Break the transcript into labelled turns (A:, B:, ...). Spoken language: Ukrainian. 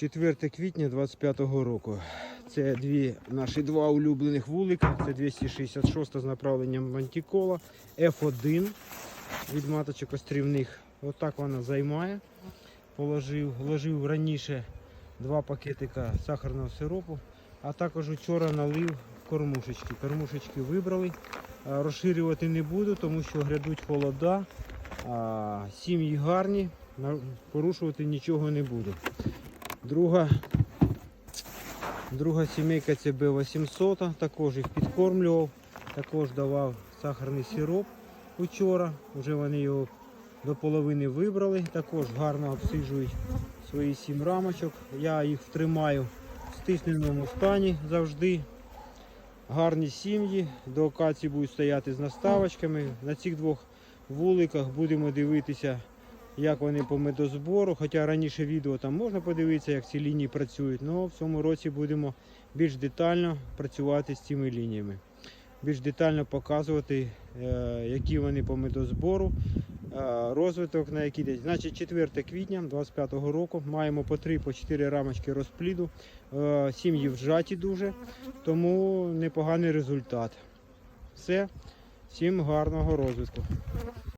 A: 4 квітня 25-го року. Це дві наші два улюблених вулика. Це 266 з направленням Мантікола, F1 від маточок острівних. Отак вона займає. Положив, вложив раніше два пакетика сахарного сиропу, а також вчора налив кормушечки. Кормушечки вибрали. Розширювати не буду, тому що грядуть холода. Сім'ї гарні, порушувати нічого не буду. Друга, друга сімейка це Б800, також їх підкормлював, також давав сахарний сироп учора. Вже вони його до половини вибрали, також гарно обсиджують свої сім рамочок. Я їх втримаю в стисненому стані завжди. Гарні сім'ї, до окації будуть стояти з наставочками. На цих двох вуликах будемо дивитися, як вони по медозбору. Хоча раніше відео там можна подивитися, як ці лінії працюють. але в цьому році будемо більш детально працювати з цими лініями. Більш детально показувати, е, які вони по медозбору, е, розвиток на який день. Значить, 4 квітня 25-го року маємо по 3 по 4 рамочки розпліду. Е, Сім'ї вжаті дуже, тому непоганий результат. Все, всім гарного розвитку.